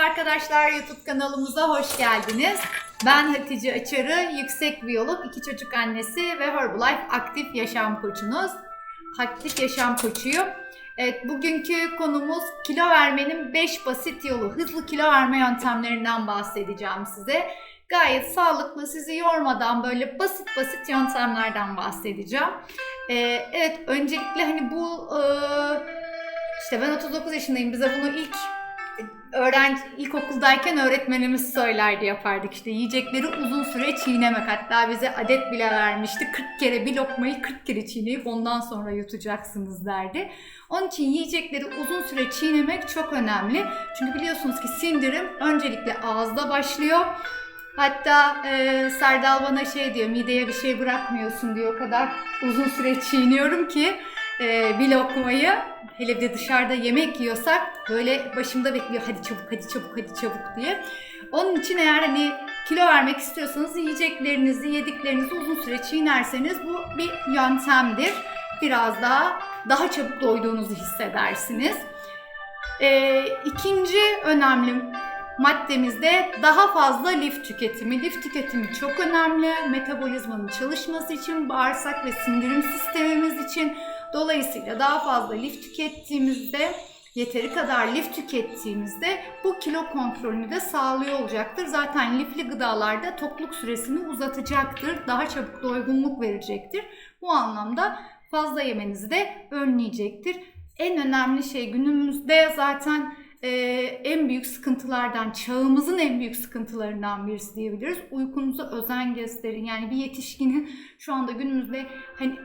arkadaşlar YouTube kanalımıza hoş geldiniz. Ben Hatice Açarı, yüksek biyolog, iki çocuk annesi ve Herbalife aktif yaşam koçunuz. Aktif yaşam koçuyum. Evet, bugünkü konumuz kilo vermenin 5 basit yolu, hızlı kilo verme yöntemlerinden bahsedeceğim size. Gayet sağlıklı, sizi yormadan böyle basit basit yöntemlerden bahsedeceğim. Ee, evet, öncelikle hani bu e, işte ben 39 yaşındayım. Bize bunu ilk öğrenci ilkokuldayken öğretmenimiz söylerdi yapardık işte yiyecekleri uzun süre çiğnemek hatta bize adet bile vermişti 40 kere bir lokmayı 40 kere çiğneyip ondan sonra yutacaksınız derdi. Onun için yiyecekleri uzun süre çiğnemek çok önemli. Çünkü biliyorsunuz ki sindirim öncelikle ağızda başlıyor. Hatta e, Serdal bana şey diyor mideye bir şey bırakmıyorsun diyor o kadar uzun süre çiğniyorum ki e, bir lokmayı hele de dışarıda yemek yiyorsak böyle başımda bekliyor hadi çabuk hadi çabuk hadi çabuk diye. Onun için eğer hani kilo vermek istiyorsanız yiyeceklerinizi yediklerinizi uzun süre çiğnerseniz bu bir yöntemdir. Biraz daha daha çabuk doyduğunuzu hissedersiniz. E, ikinci önemli maddemizde daha fazla lif tüketimi. Lif tüketimi çok önemli. Metabolizmanın çalışması için, bağırsak ve sindirim sistemimiz için. Dolayısıyla daha fazla lif tükettiğimizde, yeteri kadar lif tükettiğimizde bu kilo kontrolünü de sağlıyor olacaktır. Zaten lifli gıdalarda tokluk süresini uzatacaktır. Daha çabuk doygunluk verecektir. Bu anlamda fazla yemenizi de önleyecektir. En önemli şey günümüzde zaten e, en büyük sıkıntılardan, çağımızın en büyük sıkıntılarından birisi diyebiliriz. Uykunuza özen gösterin. Yani bir yetişkinin şu anda günümüzde hani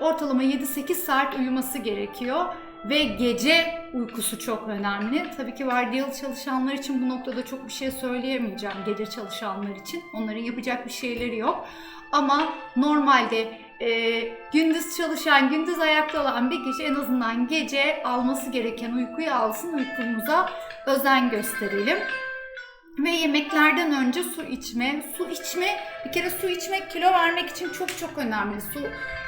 ortalama 7-8 saat uyuması gerekiyor. Ve gece uykusu çok önemli. Tabii ki vardiyalı çalışanlar için bu noktada çok bir şey söyleyemeyeceğim gece çalışanlar için. Onların yapacak bir şeyleri yok. Ama normalde e, gündüz çalışan, gündüz ayakta olan bir kişi en azından gece alması gereken uykuyu alsın. Uykumuza özen gösterelim. Ve yemeklerden önce su içme. Su içme, bir kere su içmek kilo vermek için çok çok önemli. Su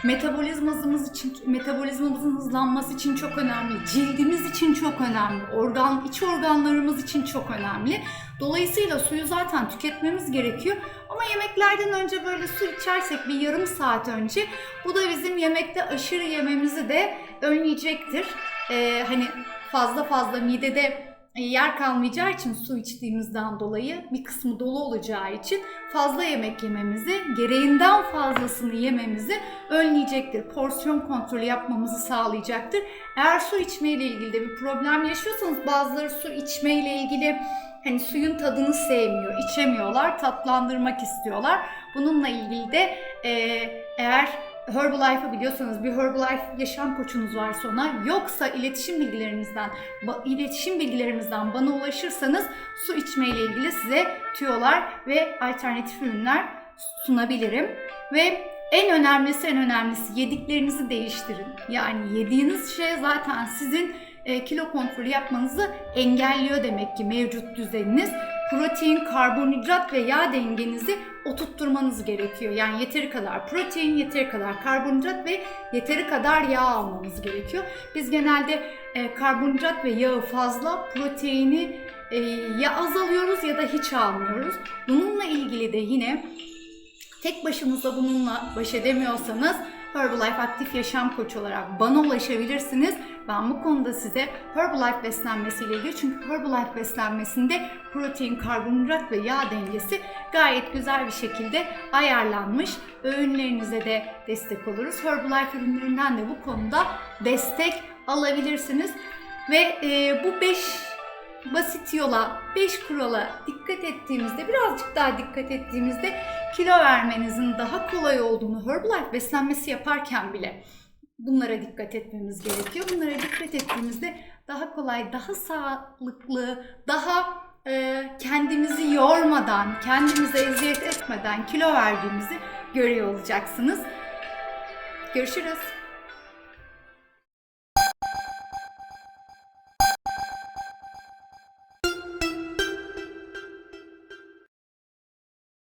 metabolizmamız için, metabolizmamızın hızlanması için çok önemli. Cildimiz için çok önemli. Organ, iç organlarımız için çok önemli. Dolayısıyla suyu zaten tüketmemiz gerekiyor. Ama yemeklerden önce böyle su içersek bir yarım saat önce bu da bizim yemekte aşırı yememizi de önleyecektir. Ee, hani fazla fazla midede yer kalmayacağı için su içtiğimizden dolayı bir kısmı dolu olacağı için fazla yemek yememizi, gereğinden fazlasını yememizi önleyecektir. Porsiyon kontrolü yapmamızı sağlayacaktır. Eğer su içmeyle ilgili de bir problem yaşıyorsanız bazıları su içmeyle ilgili hani suyun tadını sevmiyor, içemiyorlar, tatlandırmak istiyorlar. Bununla ilgili de e, eğer Herbalife'ı biliyorsanız bir Herbalife yaşam koçunuz varsa ona yoksa iletişim bilgilerinizden iletişim bilgilerimizden bana ulaşırsanız su içme ile ilgili size tüyolar ve alternatif ürünler sunabilirim. Ve en önemlisi en önemlisi yediklerinizi değiştirin. Yani yediğiniz şey zaten sizin e, kilo kontrolü yapmanızı engelliyor demek ki mevcut düzeniniz. Protein, karbonhidrat ve yağ dengenizi oturtturmanız gerekiyor. Yani yeteri kadar protein, yeteri kadar karbonhidrat ve yeteri kadar yağ almanız gerekiyor. Biz genelde e, karbonhidrat ve yağı fazla, proteini e, ya az alıyoruz ya da hiç almıyoruz. Bununla ilgili de yine tek başınıza bununla baş edemiyorsanız Herbalife Aktif Yaşam Koçu olarak bana ulaşabilirsiniz. Ben bu konuda size Herbalife beslenmesiyle ilgili çünkü Herbalife beslenmesinde protein, karbonhidrat ve yağ dengesi gayet güzel bir şekilde ayarlanmış. Öğünlerinize de destek oluruz. Herbalife ürünlerinden de bu konuda destek alabilirsiniz. Ve e, bu 5 basit yola, 5 kurala dikkat ettiğimizde, birazcık daha dikkat ettiğimizde kilo vermenizin daha kolay olduğunu Herbalife beslenmesi yaparken bile bunlara dikkat etmemiz gerekiyor. Bunlara dikkat ettiğimizde daha kolay, daha sağlıklı, daha e, kendimizi yormadan, kendimize eziyet etmeden kilo verdiğimizi görüyor olacaksınız. Görüşürüz.